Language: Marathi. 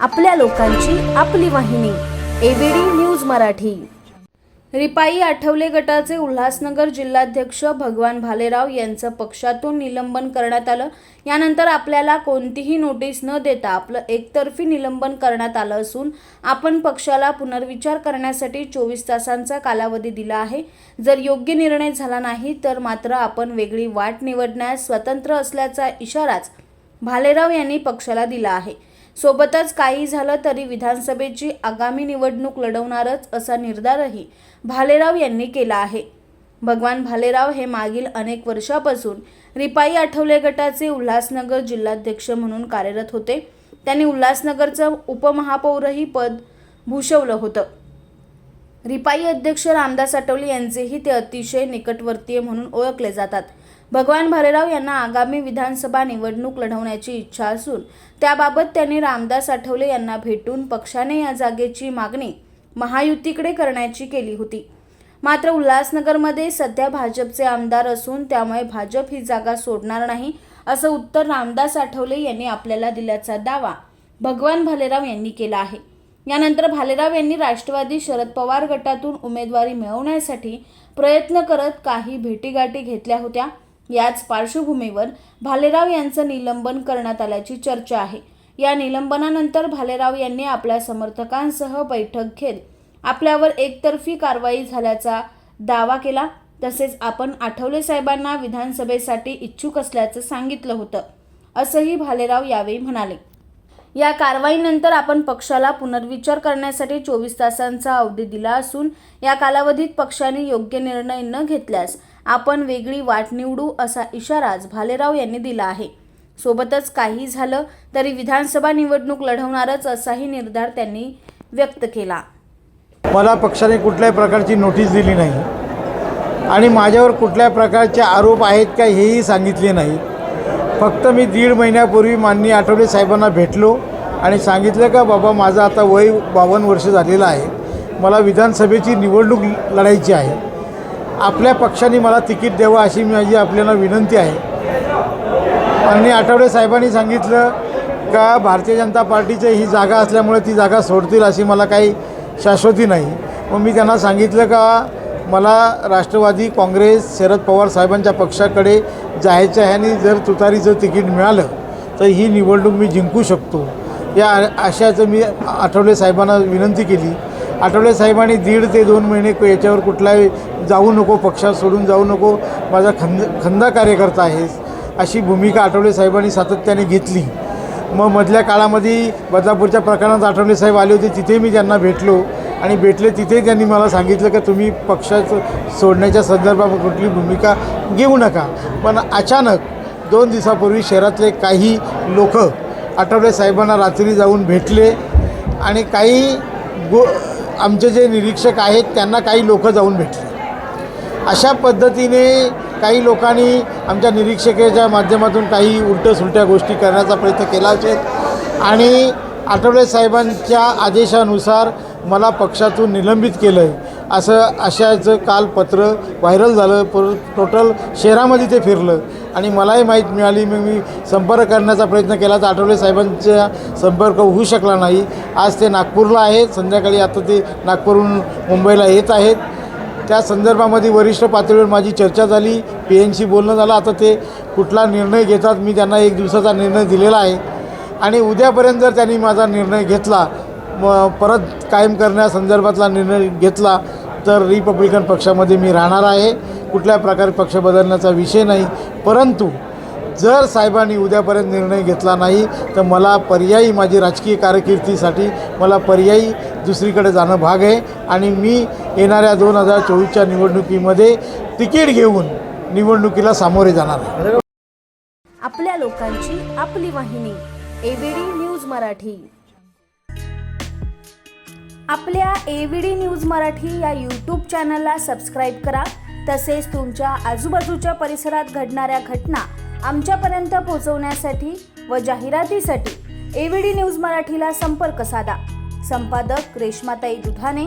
आपल्या लोकांची आपली वाहिनी एबीडी न्यूज मराठी. रिपाई आठवले गटाचे उल्हासनगर जिल्हाध्यक्ष भगवान भालेराव यांचं पक्षातून निलंबन करण्यात आलं. यानंतर आपल्याला कोणतीही नोटीस न देता आपलं एकतर्फी निलंबन करण्यात आलं असून आपण पक्षाला पुनर्विचार करण्यासाठी चोवीस तासांचा कालावधी दिला आहे. जर योग्य निर्णय झाला नाही तर मात्र आपण वेगळी वाट निवडण्यास स्वतंत्र असल्याचा इशाराच भालेराव यांनी पक्षाला दिला आहे. सोबतच काही झालं तरी विधानसभेची आगामी निवडणूक लढवणारच असा निर्धारही भालेराव यांनी केला आहे. भगवान भालेराव हे मागील अनेक वर्षापासून रिपाई आठवले गटाचे उल्हासनगर जिल्हाध्यक्ष म्हणून कार्यरत होते. त्यांनी उल्हासनगरचं उपमहापौरही पद भूषवलं होतं. रिपाई अध्यक्ष रामदास आठवले यांचेही ते अतिशय निकटवर्तीय म्हणून ओळखले जातात. भगवान भालेराव यांना आगामी विधानसभा निवडणूक लढवण्याची इच्छा असून त्याबाबत त्यांनी रामदास आठवले यांना भेटून पक्षाने या जागेची मागणी महायुतीकडे करण्याची केली होती. मात्र उल्हासनगरमध्ये सध्या भाजपचे आमदार असून त्यामुळे भाजप ही जागा सोडणार नाही असं उत्तर रामदास आठवले यांनी आपल्याला दिल्याचा दावा भगवान भालेराव यांनी केला आहे. यानंतर भालेराव यांनी राष्ट्रवादी शरद पवार गटातून उमेदवारी मिळवण्यासाठी प्रयत्न करत काही भेटीगाठी घेतल्या होत्या. याच पार्श्वभूमीवर भालेराव यांचं निलंबन करण्यात आल्याची चर्चा आहे. या निलंबनानंतर भालेराव यांनी आपल्या समर्थकांसह बैठक घेत आपल्यावर एकतर्फी कारवाई झाल्याचा दावा केला. तसेच आपण आठवले साहेबांना विधानसभेसाठी इच्छुक असल्याचं सांगितलं होतं. असंही भालेराव यावेळी म्हणाले. या कारवाईनंतर आपण पक्षाला पुनर्विचार करण्यासाठी चोवीस तासांचा अवधी दिला असून या कालावधीत पक्षाने योग्य निर्णय न घेतल्यास आपण वेगळी वाट निवडू असा इशाराच भालेराव यांनी दिला आहे. सोबतच काही झालं तरी विधानसभा निवडणूक लढवणारच असाही निर्धार त्यांनी व्यक्त केला. मला पक्षाने कुठल्याही प्रकारची नोटीस दिली नाही. आणि माझ्यावर कुठल्या प्रकारचे आरोप आहेत का हेही सांगितले नाही. फक्त मी दीड महिन्यापूर्वी माननीय आठवले साहेबांना भेटलो आणि सांगितलं का बाबा माझं आता वय बावन्न वर्ष झालेलं आहे. मला विधानसभेची निवडणूक लढायची आहे. आपल्या पक्षाने मला तिकीट द्यावं अशी माझी आपल्याला विनंती आहे. आणि आठवडे साहेबांनी सांगितलं का भारतीय जनता पार्टीची ही जागा असल्यामुळे ती जागा सोडतील अशी मला काही शाश्वती नाही. मग मी त्यांना सांगितलं का मला राष्ट्रवादी काँग्रेस शरद पवार साहेबांच्या पक्षाकडे जायचं आहे आणि जर तुतारीचं तिकीट मिळालं तर ही निवडणूक मी जिंकू शकतो. या आशाचं मी आठवले साहेबांना विनंती केली. आठवले साहेबांनी दीड ते दोन महिने याच्यावर कुठलाही जाऊ नको पक्षात सोडून जाऊ नको माझा खंद खंदा कार्यकर्ता आहेस अशी भूमिका आठवले साहेबांनी सातत्याने घेतली. मग मधल्या काळामध्ये बदलापूरच्या प्रकरणात आठवले साहेब आले होते तिथे मी त्यांना भेटलो आणि भेटले तिथे त्यांनी मला सांगितलं की तुम्ही पक्षाचं सोडण्याच्या संदर्भात कुठली भूमिका घेऊ नका. पण अचानक दोन दिवसापूर्वी शहरातले काही लोक आठवले साहेबांना रात्री जाऊन भेटले आणि काही गो आमचे जे निरीक्षक आहेत त्यांना काही लोक जाऊन भेटले. अशा पद्धतीने काही लोकांनी आमच्या निरीक्षकेच्या माध्यमातून काही उलट्या सुलट्या गोष्टी करण्याचा प्रयत्न केला असेल. आणि आठवले साहेबांच्या आदेशानुसार मला पक्षातून निलंबित केलं आहे असं अशाचं काल पत्र व्हायरल झालं. पर टोटल शहरामध्ये ते फिरलं. आणि मलाही माहीत मिळाली मग मी संपर्क करण्याचा प्रयत्न केला तर आठवले साहेबांचा संपर्क होऊ शकला नाही. आज ते नागपूरला आहेत. संध्याकाळी आता ते नागपूरहून मुंबईला येत आहेत. त्या संदर्भामध्ये वरिष्ठ पातळीवर माझी चर्चा झाली पी एनशी बोलणं झालं. आता ते कुठला निर्णय घेतात मी त्यांना एक दिवसाचा निर्णय दिलेला आहे. आणि उद्यापर्यंत जर त्यांनी माझा निर्णय घेतला म परत कायम करण्यासंदर्भातला निर्णय घेतला तर रिपब्लिकन पक्षामध्ये मी राहणार आहे. कुठल्या प्रकारे पक्ष बदलण्याचा विषय नाही. परंतु जर साहेबांनी उद्यापर्यंत निर्णय घेतला नाही तर मला पर्यायी माझी राजकीय कारकिर्दीसाठी मला पर्यायी दुसरीकडे जाणं भाग आहे. आणि मी येणाऱ्या दोन हजार चोवीसच्या निवडणुकीमध्ये तिकीट घेऊन निवडणुकीला सामोरे जाणार आहे. आपल्या लोकांची आपली वाहिनी एबीडी न्यूज मराठी. आपल्या एबीडी न्यूज मराठी या यूट्यूब चॅनलला सबस्क्राईब करा. तसेच तुमच्या आजूबाजूच्या परिसरात घडणाऱ्या घटना आमच्यापर्यंत पोहोचवण्यासाठी व जाहिरातीसाठी एबीडी न्यूज मराठीला संपर्क साधा. संपादक रेश्माताई Dudhane